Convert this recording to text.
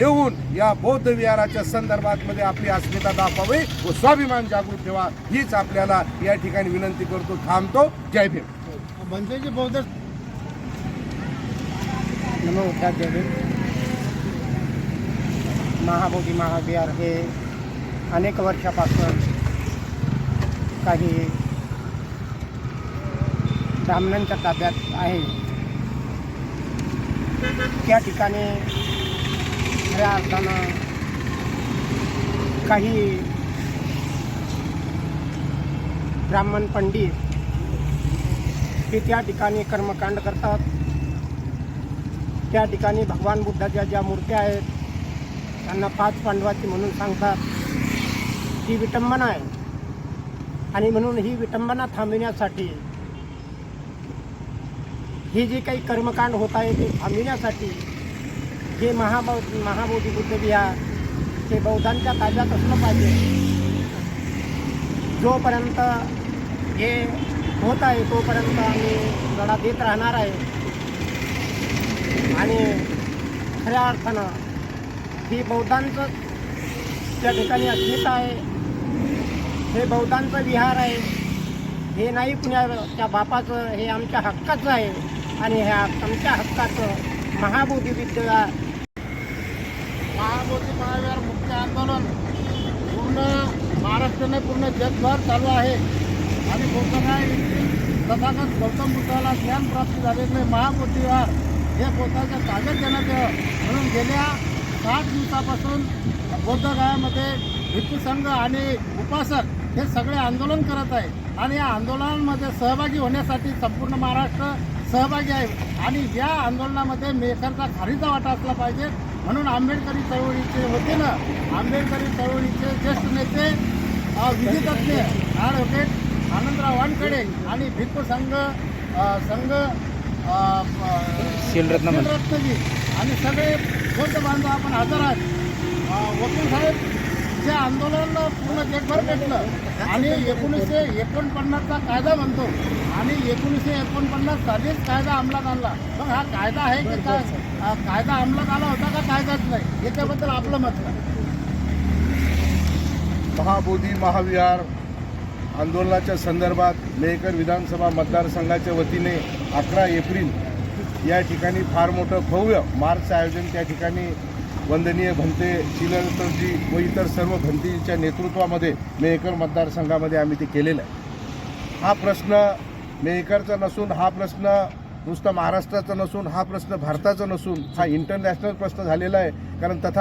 या बौद्ध विहाराच्या संदर्भात मध्ये आपली अस्मिता दाखवावी. व स्वाभिमान जागृत ठेवा. हीच आपल्याला या ठिकाणी विनंती करतो थांबतो. जय भीम. बनतेजी बौद्ध नमो देवी महाबोधी महाविहार हे अनेक वर्षापासून काही ब्राह्मणांच्या ताब्यात आहे. त्या ठिकाणी खऱ्या अर्थानं काही ब्राह्मण पंडित हे त्या ठिकाणी कर्मकांड करतात. त्या ठिकाणी भगवान बुद्धाच्या ज्या मूर्त्या आहेत त्यांना पाच पांडवाची म्हणून सांगतात ही विटंबना आहे. आणि म्हणून ही विटंबना थांबविण्यासाठी ही जी काही कर्मकांड होत आहे ते थांबविण्यासाठी हे महाबो महाबोधी बुद्ध विहार हे बौद्धांच्या ताब्यात असलं पाहिजे. जोपर्यंत हे होत आहे तोपर्यंत आम्ही लढा देत राहणार आहे. आणि खऱ्या अर्थानं ही बौद्धांचं त्या ठिकाणी अस्मिता आहे हे बौद्धांचं विहार आहे हे नाही कुणाच्या बापाचं हे आमच्या हक्काचं आहे. आणि ह्या आमच्या हक्काचं महाबोधी विद्या महाबोधी महाविहार मुख्य आंदोलन पूर्ण महाराष्ट्राने पूर्ण जगभर चालू आहे. आणि कोकणा तथागत गौतम बुद्धाला ज्ञान प्राप्त झालेले महाबोधी हे पोताच्या ताब्यात देण्यात यावं म्हणून गेल्या सात दिवसापासून बौद्धगायामध्ये भिक्खू संघ आणि उपासक हे सगळे आंदोलन करत आहे. आणि या आंदोलनामध्ये सहभागी होण्यासाठी संपूर्ण महाराष्ट्र सहभागी आहे. आणि या आंदोलनामध्ये मेकरचा खारीचा वाटा असला पाहिजे म्हणून आंबेडकरी चळवळीचे वतीनं आंबेडकरी चळवळीचे ज्येष्ठ नेते विधितज्ञ ॲडव्होकेट आनंदराव वानखेडे आणि भिक्खू संघ संघ शीलरत्न आणि सगळे बौद्ध बांधव आपण हजर आहेत. वकील साहेब जे आंदोलन पूर्ण जगभर पेटलं आणि एकोणीसशे एकोणपन्नासचा कायदा म्हणतो आणि एकोणीसशे एकोणपन्नास सालीच कायदा अंमलात आणला. मग हा कायदा आहे की काय? कायदा अंमलात आला होता का कायदाच नाही? याच्याबद्दल आपलं मत काय? महाबोधी महाविहार आंदोलनाच्या संदर्भात मेहकर विधानसभा मतदारसंघाच्या वतीने अकरा एप्रिल या ठिकाणी फार मोठं भव्य मार्चचं आयोजन त्या ठिकाणी वंदनीय भंते शिलरजी व इतर सर्व भंतीच्या नेतृत्वामध्ये मेहकर मतदारसंघामध्ये आम्ही ते केलेलं आहे. हा प्रश्न मेहकरचा नसून हा प्रश्न नुसता महाराष्ट्राचा नसून हा प्रश्न भारताचा नसून हा इंटरनॅशनल प्रश्न झालेला आहे. कारण तथा